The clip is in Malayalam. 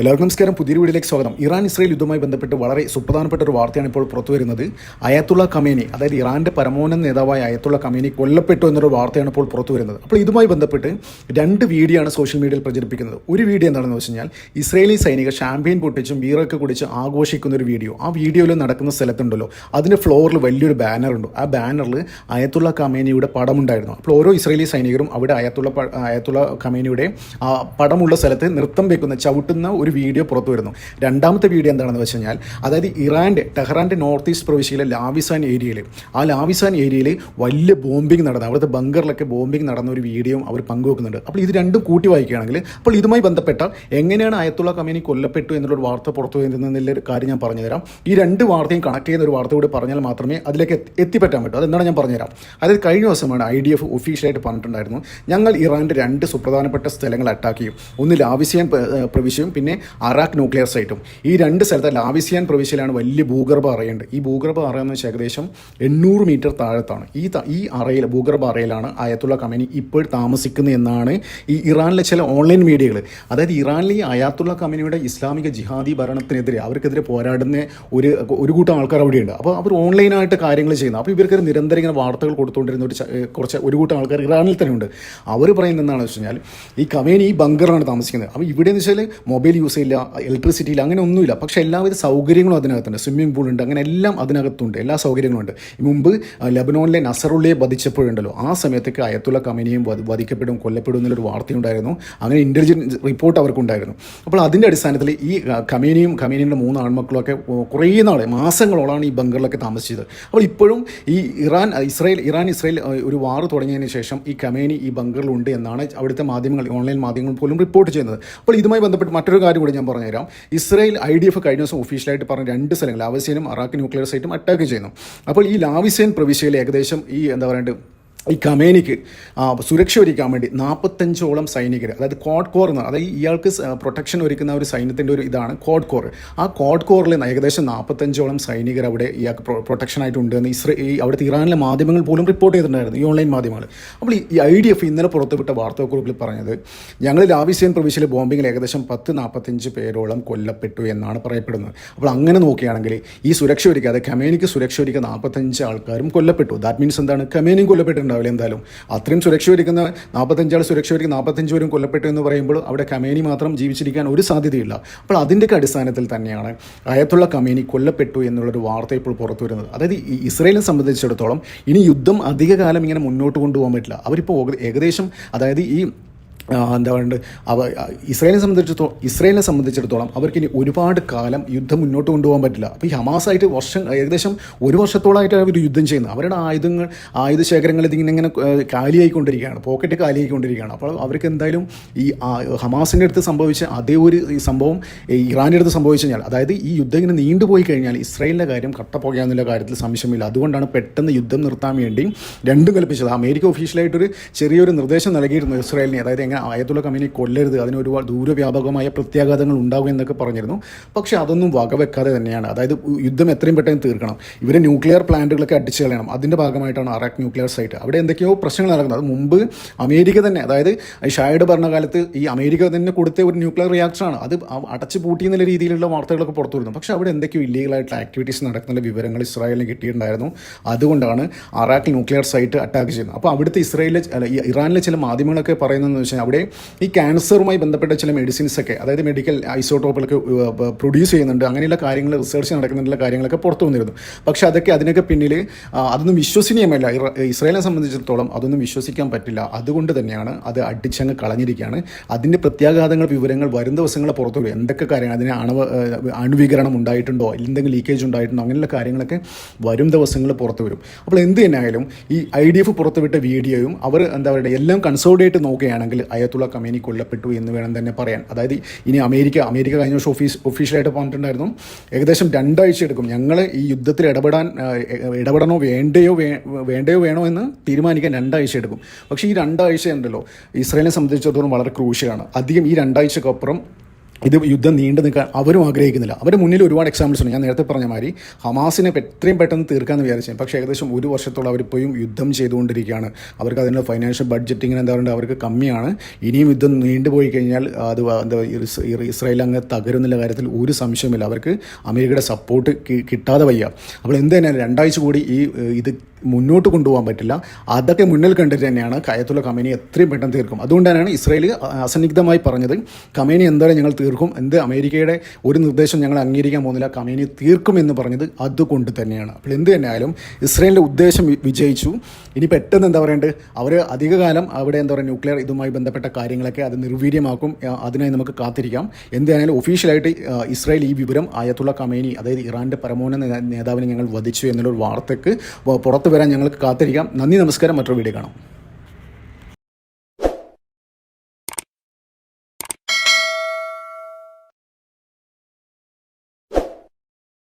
എല്ലാവർക്കും നമസ്കാരം. പുതിയ വീഡിയോയിലേക്ക് സ്വാഗതം. ഇറാൻ ഇസ്രയേൽ യുദ്ധവുമായി ബന്ധപ്പെട്ട് വളരെ സുപ്രധാനപ്പെട്ട ഒരു വാർത്തയാണ് ഇപ്പോൾ പുറത്തു വരുന്നത്. അയത്തുള്ള കമേനി അതായത് ഇറാന്റെ പരമോന്നത നേതാവായ അയത്തുള്ള കമേനി കൊല്ലപ്പെട്ടു എന്നൊരു വാർത്തയാണ് ഇപ്പോൾ പുറത്തു വരുന്നത്. അപ്പോൾ ഇതുമായി ബന്ധപ്പെട്ട് രണ്ട് വീഡിയോ ആണ് സോഷ്യൽ മീഡിയയിൽ പ്രചരിപ്പിക്കുന്നത്. ഒരു വീഡിയോ എന്താണെന്ന് വെച്ച് കഴിഞ്ഞാൽ ഇസ്രയേലി സൈനികർ ഷാമ്പയിൻ പൊട്ടിച്ചും വീറൊക്കെ കുടിച്ച് ആഘോഷിക്കുന്ന ഒരു വീഡിയോ. ആ വീഡിയോയിൽ നടക്കുന്ന സ്ഥലത്തുണ്ടല്ലോ. അതിന്റെ ഫ്ലോറിൽ വലിയൊരു ബാനറുണ്ട് ആ ബാനറിൽ അയത്തുള്ള കമേനിയുടെ പടമുണ്ടായിരുന്നു. അപ്പോൾ ഓരോ ഇസ്രയേലി സൈനികരും അവിടെ അയത്തുള്ള അയത്തുള്ള കമേനിയുടെ ആ പടമുള്ള സ്ഥലത്ത് നൃത്തം വെക്കുന്ന ചവിട്ടുന്ന ഒരു വീഡിയോ പുറത്തു വരുന്നു. രണ്ടാമത്തെ വീഡിയോ എന്താണെന്ന് വെച്ച് കഴിഞ്ഞാൽ അതായത് ഇറാന്റെ ടെഹ്റാന്റെ നോർത്ത് ഈസ്റ്റ് പ്രവിശ്യയിലെ ലാവിസാൻ ഏരിയയിൽ ആ ലാവിസാൻ ഏരിയയിൽ വലിയ ബോംബിംഗ് നടന്ന. അവിടുത്തെ ബങ്കറിലൊക്കെ ബോംബിംഗ് നടന്ന ഒരു വീഡിയോ അവർ പങ്കുവെക്കുന്നുണ്ട്. അപ്പോൾ ഇത് രണ്ടും കൂട്ടി വായിക്കുകയാണെങ്കിൽ അപ്പോൾ ഇതുമായി ബന്ധപ്പെട്ട എങ്ങനെയാണ് അയത്തുള്ള കമ്പനി കൊല്ലപ്പെട്ടു എന്നുള്ളൊരു വാർത്ത പുറത്തു വരുന്നതിന്റെ ഒരു കാര്യം ഞാൻ പറഞ്ഞുതരാം. ഈ രണ്ട് വാർത്തയും കണക്ട് ചെയ്യുന്ന ഒരു വാർത്ത കൂടി പറഞ്ഞാൽ മാത്രമേ അതിലേക്ക് എത്തി- എത്തിപ്പറ്റാൻ പറ്റൂ. അതെന്താണ് ഞാൻ പറഞ്ഞുതരാം. അതായത് കഴിഞ്ഞ ദിവസമാണ് ഐ ഡി എഫ് ഒഫീഷ്യലായിട്ട് പറഞ്ഞിട്ടുണ്ടായിരുന്നു ഞങ്ങൾ ഇറാന്റെ രണ്ട് സുപ്രധാനപ്പെട്ട സ്ഥലങ്ങൾ അറ്റാക്ക് ചെയ്യും. ഒന്ന് ലാവിസിയൻ പ്രവിശ്യം പിന്നെ അറാഖ് ന്യൂക്ലിയർ സൈറ്റും. ഈ രണ്ട് സ്ഥലത്ത് ലാവിസിയാൻ പ്രവിശ്യയിലാണ് വലിയ ഭൂഗർഭ അറയുണ്ട് ഈ ഭൂഗർഭ അറ എന്ന് വെച്ചാൽ ഏകദേശം എണ്ണൂറ് മീറ്റർ താഴത്താണ്. ഈ ഈ അറയിൽ ഭൂഗർഭ അറയിലാണ് അയത്തുള്ള കമനി ഇപ്പോൾ താമസിക്കുന്നത് എന്നാണ് ഈ ഇറാനിലെ ചില ഓൺലൈൻ മീഡിയകൾ അതായത് ഇറാനിലെ ഈ അയാത്തുള്ള കമനിയുടെ ഇസ്ലാമിക ജിഹാദി ഭരണത്തിനെതിരെ അവർക്കെതിരെ പോരാടുന്ന ഒരു ഒരു കൂട്ടം ആൾക്കാർ അവിടെയുണ്ട്. അപ്പോൾ അവർ ഓൺലൈനായിട്ട് കാര്യങ്ങൾ ചെയ്യുന്നു. അപ്പോൾ ഇവർക്ക് നിരന്തരം ഇങ്ങനെ വാർത്തകൾ കൊടുത്തുകൊണ്ടിരുന്ന ഒരു കുറച്ച് ഒരു കൂട്ടം ആൾക്കാർ ഇറാനിൽ തന്നെയുണ്ട് അവർ പറയുന്നത് എന്താണെന്ന് വെച്ച് കഴിഞ്ഞാൽ ഈ കമേനി ഈ ബങ്കറാണ് താമസിക്കുന്നത്. അപ്പോൾ ഇവിടെ എന്ന് വെച്ചാൽ മൊബൈൽ യൂസ് ചെയ്യില്ല ഇലക്ട്രിസിറ്റി ഇല്ല അങ്ങനെ ഒന്നുമില്ല. പക്ഷേ എല്ലാവിധ സൗകര്യങ്ങളും അതിനകത്തുണ്ട്. സ്വിമ്മിംഗ് പൂൾ ഉണ്ട് അങ്ങനെ എല്ലാം അതിനകത്തുണ്ട്. എല്ലാ സൗകര്യങ്ങളും ഉണ്ട്. മുമ്പ് ലബനോണിലെ നസറുള്ളയെ വധിച്ചപ്പോഴുണ്ടല്ലോ ആ സമയത്തൊക്കെ അയത്തുള്ള കമനിയും വധിക്കപ്പെടും കൊല്ലപ്പെടും എന്നൊരു വാർത്തയുണ്ടായിരുന്നു. അങ്ങനെ ഇന്റലിജൻസ് റിപ്പോർട്ട് അവർക്കുണ്ടായിരുന്നു. അപ്പോൾ അതിന്റെ അടിസ്ഥാനത്തിൽ ഈ കമേനിയും കമേനിയുടെ മൂന്ന് ആൺമക്കളൊക്കെ കുറേ നാൾ മാസങ്ങളോളാണ് ഈ ബംഗറിലൊക്കെ താമസിച്ചത്. അപ്പോൾ ഇപ്പോഴും ഈ ഇറാൻ ഇസ്രായേൽ ഇറാൻ ഇസ്രായേൽ ഒരു വാർ തുടങ്ങിയതിന് ശേഷം ഈ കമേനി ഈ ബംഗറിലുണ്ട് എന്നാണ് അവിടുത്തെ മാധ്യമങ്ങൾ ഓൺലൈൻ മാധ്യമങ്ങൾ പോലും റിപ്പോർട്ട് ചെയ്യുന്നത്. അപ്പോൾ ഇതുമായി ബന്ധപ്പെട്ട് മറ്റൊരു കാര്യം കൂടി ഞാൻ പറഞ്ഞുതരാം. ഇസ്രായേൽ ഐ ഡി എഫ് കഴിഞ്ഞ ദിവസം ഒഫീഷ്യലായിട്ട് പറഞ്ഞ രണ്ട് സ്ഥലങ്ങൾ ലാവിസേനും അറാഖ് ന്യൂക്ലിയർ സൈറ്റും അറ്റാക്ക് ചെയ്യുന്നു. അപ്പോൾ ഈ ലാവിസേൻ പ്രവിശ്യയിൽ ഏകദേശം ഈ എന്താ പറയേണ്ടത് ഈ കമേനിക്ക് സുരക്ഷ ഒരുക്കാൻ വേണ്ടി നാൽപ്പത്തഞ്ചോളം സൈനികർ അതായത് കോഡ് കോർ എന്ന് അതായത് ഇയാൾക്ക് പ്രൊട്ടക്ഷൻ ഒരുക്കുന്ന ഒരു സൈന്യത്തിന്റെ ഒരു ഇതാണ് കോഡ് കോർ. ആ കോഡ് കോറിൽ ഏകദേശം നാൽപ്പത്തഞ്ചോളം സൈനികർ അവിടെ ഇയാൾക്ക് പ്രൊട്ടക്ഷൻ പ്രൊട്ടക്ഷനായിട്ട് ഉണ്ട് എന്ന് ഇസ്രേ ഈ അവിടുത്തെ ഇറാനിലെ മാധ്യമങ്ങൾ പോലും റിപ്പോർട്ട് ചെയ്തിട്ടുണ്ടായിരുന്നു ഈ ഓൺലൈൻ മാധ്യമങ്ങൾ. അപ്പോൾ ഈ ഐ ഡി എഫ് ഇന്നലെ പുറത്തുവിട്ട വാർത്താക്കുറിപ്പിൽ പറഞ്ഞത് ഞങ്ങൾ ലാവിസേൻ പ്രവിശ്യയിലെ ബോംബിങ്ങിൽ ഏകദേശം പത്ത് നാൽപ്പത്തഞ്ച് പേരോളം കൊല്ലപ്പെട്ടു എന്നാണ് പറയപ്പെടുന്നത്. അപ്പോൾ അങ്ങനെ നോക്കുകയാണെങ്കിൽ ഈ സുരക്ഷ ഒരുക്കാതെ കമേനിക്ക് സുരക്ഷ ഒരുക്കുക നാൽപ്പത്തഞ്ച് ആൾക്കാരും കൊല്ലപ്പെട്ടു. ദാറ്റ് മീൻസ് എന്താണ്? കമേനിയും കൊല്ലപ്പെട്ടിട്ടുണ്ടാവില്ല എന്തായാലും. അത്രയും സുരക്ഷ ഒരുക്കുന്ന നാൽപ്പത്തഞ്ചാൾ സുരക്ഷ ഒരുക്കുന്ന നാൽപ്പത്തഞ്ച് പേരും കൊല്ലപ്പെട്ടു എന്ന് പറയുമ്പോൾ അവിടെ കമേനി മാത്രം ജീവിച്ചിരിക്കാൻ ഒരു സാധ്യതയില്ല. അപ്പോൾ അതിന്റെ അടിസ്ഥാനത്തിൽ തന്നെയാണ് അയത്തുള്ള കമേനി കൊല്ലപ്പെട്ടു എന്നുള്ളൊരു വാർത്ത ഇപ്പോൾ പുറത്തു വരുന്നത്. അതായത് ഇസ്രയേലിനെ സംബന്ധിച്ചിടത്തോളം ഇനി യുദ്ധം അധികകാലം ഇങ്ങനെ മുന്നോട്ട് കൊണ്ടുപോകാൻ പറ്റില്ല. അവരിപ്പോൾ ഏക- ഏകദേശം അതായത് ഈ എന്താ പറയുക അവ ഇസ്രയേലിനെ സംബന്ധിച്ചിടത്തോളം ഇസ്രയേലിനെ സംബന്ധിച്ചിടത്തോളം അവർക്ക് ഇനി ഒരുപാട് കാലം യുദ്ധം മുന്നോട്ട് കൊണ്ടുപോകാൻ പറ്റില്ല. അപ്പോൾ ഈ ഹമാസായിട്ട് വർഷം ഏകദേശം ഒരു വർഷത്തോളമായിട്ടാണ് അവർ യുദ്ധം ചെയ്യുന്നത് അവരുടെ ആയുധങ്ങൾ ആയുധ ശേഖരങ്ങൾ ഇതിങ്ങനെ ഇങ്ങനെ കാലിയായിക്കൊണ്ടിരിക്കുകയാണ്. പോക്കറ്റ് കാലിയായിക്കൊണ്ടിരിക്കുകയാണ്. അപ്പോൾ അവർക്ക് എന്തായാലും ഈ ഹമാസിന്റെ അടുത്ത് സംഭവിച്ച അതേ ഒരു സംഭവം ഇറാന്റെ അടുത്ത് സംഭവിച്ചു കഴിഞ്ഞാൽ അതായത് ഈ യുദ്ധം ഇങ്ങനെ നീണ്ടുപോയി കഴിഞ്ഞാൽ ഇസ്രയേലിന്റെ കാര്യം കട്ടപ്പോകാമെന്നുള്ള കാര്യത്തിൽ സംശയമില്ല. അതുകൊണ്ടാണ് പെട്ടെന്ന് യുദ്ധം നിർത്താൻ വേണ്ടി രണ്ടും കൽപ്പിച്ചത്. അമേരിക്ക ഒഫീഷ്യലായിട്ടൊരു ചെറിയൊരു നിർദ്ദേശം നൽകിയിരുന്നു ഇസ്രയേലിനെ. അതായത് എങ്ങനെ ആയത്തുള്ള കമ്പനി കൊല്ലരുത്. അതിന് ഒരുപാട് ദൂരവ്യാപകമായ പ്രത്യാഘാതങ്ങൾ ഉണ്ടാകും എന്നൊക്കെ പറഞ്ഞിരുന്നു. പക്ഷേ അതൊന്നും വകവെക്കാതെ തന്നെയാണ്. അതായത് യുദ്ധം എത്രയും പെട്ടെന്ന് തീർക്കണം. ഇവരെ ന്യൂക്ലിയർ പ്ലാന്റുകളൊക്കെ അടിച്ചു കളയണം. അതിന്റെ ഭാഗമായിട്ടാണ് അറാഖ് ന്യൂക്ലിയർ സൈറ്റ്. അവിടെ എന്തൊക്കെയോ പ്രശ്നങ്ങൾ നടക്കുന്നത്. മുമ്പ് അമേരിക്ക തന്നെ അതായത് ഷായുടെ ഭരണകാലത്ത് ഈ അമേരിക്ക തന്നെ കൊടുത്ത ഒരു ന്യൂക്ലിയർ റിയാക്ടറാണ് അത് അടച്ചു പൂട്ടി എന്നുള്ള രീതിയിലുള്ള വാർത്തകളൊക്കെ പുറത്തു വരുന്നു പക്ഷേ അവിടെ എന്തൊക്കെയോ ഇല്ലീഗലായിട്ടുള്ള ആക്ടിവിറ്റീസ് നടക്കുന്ന വിവരങ്ങൾ ഇസ്രായേലിന് കിട്ടിയിട്ടുണ്ടായിരുന്നു. അതുകൊണ്ടാണ് അറാഖ് ന്യൂക്ലിയർ സൈറ്റ് അറ്റാക്ക് ചെയ്യുന്നത്. അപ്പോൾ അവിടുത്തെ ഇസ്രായേലിലെ ഇറാനിലെ ചില മാധ്യമങ്ങളൊക്കെ പറയുന്നതെന്ന് വെച്ചാൽ അവിടെ ഈ ക്യാൻസറുമായി ബന്ധപ്പെട്ട ചില മെഡിസിൻസൊക്കെ അതായത് മെഡിക്കൽ ഐസോട്ടോപ്പുകളൊക്കെ പ്രൊഡ്യൂസ് ചെയ്യുന്നുണ്ട്. അങ്ങനെയുള്ള കാര്യങ്ങൾ റിസർച്ച് നടക്കുന്നുള്ള കാര്യങ്ങളൊക്കെ പുറത്തു വന്നിരുന്നു. പക്ഷേ അതൊക്കെ അതിനൊക്കെ പിന്നിൽ അതൊന്നും വിശ്വസനീയമല്ല. ഇസ്രയേലിനെ സംബന്ധിച്ചിടത്തോളം അതൊന്നും വിശ്വസിക്കാൻ പറ്റില്ല. അതുകൊണ്ട് തന്നെയാണ് അത് അടിച്ചങ്ങ് കളഞ്ഞിരിക്കുകയാണ്. അതിന്റെ പ്രത്യാഘാതങ്ങൾ വിവരങ്ങൾ വരും ദിവസങ്ങൾ പുറത്തു വരും. എന്തൊക്കെ കാര്യങ്ങൾ അതിന് അണവ് അണുവീകരണം ഉണ്ടായിട്ടുണ്ടോ? എന്തെങ്കിലും ലീക്കേജ് ഉണ്ടായിട്ടുണ്ടോ? അങ്ങനെയുള്ള കാര്യങ്ങളൊക്കെ വരും ദിവസങ്ങൾ പുറത്തു വരും. അപ്പോൾ എന്ത് തന്നെയായാലും ഈ ഐ ഡി എഫ് പുറത്തുവിട്ട വീഡിയോയും അവർ എന്താ പറയുക എല്ലാം കൺസോൾഡേറ്റ് നോക്കുകയാണെങ്കിൽ അയത്തുള്ള കമേനി കൊല്ലപ്പെട്ടു എന്ന് വേണം തന്നെ പറയാൻ. അതായത് ഇനി അമേരിക്ക അമേരിക്ക കഴിഞ്ഞ വർഷം ഓഫീസ് ഒഫീഷ്യലായിട്ട് പറഞ്ഞിട്ടുണ്ടായിരുന്നു ഏകദേശം രണ്ടാഴ്ച എടുക്കും. ഞങ്ങൾ ഈ യുദ്ധത്തിൽ ഇടപെടാൻ ഇടപെടണോ വേണ്ടയോ വേണ്ടയോ വേണോ എന്ന് തീരുമാനിക്കാൻ രണ്ടാഴ്ച എടുക്കും. പക്ഷേ ഈ രണ്ടാഴ്ച ഉണ്ടല്ലോ ഇസ്രായേലിനെ സംബന്ധിച്ചിടത്തോളം വളരെ ക്രൂഷ്യലാണ് അധികം ഈ രണ്ടാഴ്ചക്കപ്പുറം ഇത് യുദ്ധം നീണ്ടു നിൽക്കാൻ അവരും ആഗ്രഹിക്കുന്നില്ല. അവരുടെ മുന്നിൽ ഒരുപാട് എക്സാമ്പിൾസ് ഉണ്ട്. ഞാൻ നേരത്തെ പറഞ്ഞ മാതിരി ഹമാസിനെ എത്രയും പെട്ടെന്ന് തീർക്കാമെന്ന് വിചാരിച്ചു. പക്ഷേ ഏകദേശം ഒരു വർഷത്തോളം അവരിപ്പോഴും യുദ്ധം ചെയ്തുകൊണ്ടിരിക്കുകയാണ്. അവർക്ക് അതിനുള്ള ഫൈനാൻഷ്യൽ ബഡ്ജറ്റിങ്ങിന് എന്താ പറയുക അവർക്ക് കമ്മിയാണ്. ഇനിയും യുദ്ധം നീണ്ടുപോയി കഴിഞ്ഞാൽ അത് എന്താ ഇസ്രായേൽ അങ്ങ് തകരുന്നുള്ള കാര്യത്തിൽ ഒരു സംശയമില്ല അവർക്ക് അമേരിക്കയുടെ സപ്പോർട്ട് കിട്ടാതെ വയ്യ. അപ്പോൾ എന്ത് തന്നെയാണ് രണ്ടാഴ്ച കൂടി ഈ ഇത് മുന്നോട്ട് കൊണ്ടുപോകാൻ പറ്റില്ല. അതൊക്കെ മുന്നിൽ കണ്ടിട്ട് തന്നെയാണ് കയത്തുള്ള കമേനി എത്രയും പെട്ടെന്ന് തീർക്കും. അതുകൊണ്ട് തന്നെയാണ് ഇസ്രായേൽ അസന്നിഗ്ധമായി പറഞ്ഞത്. കമേനി എന്തായാലും ഞങ്ങൾ തീർക്കും. എന്ത് അമേരിക്കയുടെ ഒരു നിർദ്ദേശം ഞങ്ങൾ അംഗീകരിക്കാൻ പോകുന്നില്ല. കമേനി തീർക്കും എന്ന് പറഞ്ഞത് അതുകൊണ്ട് തന്നെയാണ്. അപ്പോൾ എന്ത് തന്നെയായാലും ഇസ്രയേലിന്റെ ഉദ്ദേശം വിജയിച്ചു. ഇനി പെട്ടെന്ന് എന്താ പറയേണ്ടത്? അവർ അധികകാലം അവിടെ എന്താ പറയുക ന്യൂക്ലിയർ ഇതുമായി ബന്ധപ്പെട്ട കാര്യങ്ങളൊക്കെ അത് നിർവീര്യമാക്കും. അതിനായി നമുക്ക് കാത്തിരിക്കാം. എന്തായാലും ഒഫീഷ്യലായിട്ട് ഇസ്രായേൽ ഈ വിവരം ആയത്തുള്ള കമേനി അതായത് ഇറാന്റെ പരമോന്നത നേതാവിനെ ഞങ്ങൾ വധിച്ചു എന്നുള്ളൊരു വാർത്തയ്ക്ക് പുറത്തു വരാൻ ഞങ്ങൾക്ക് കാത്തിരിക്കാം. നന്ദി നമസ്കാരം. മറ്റൊരു വീഡിയോ കാണാം.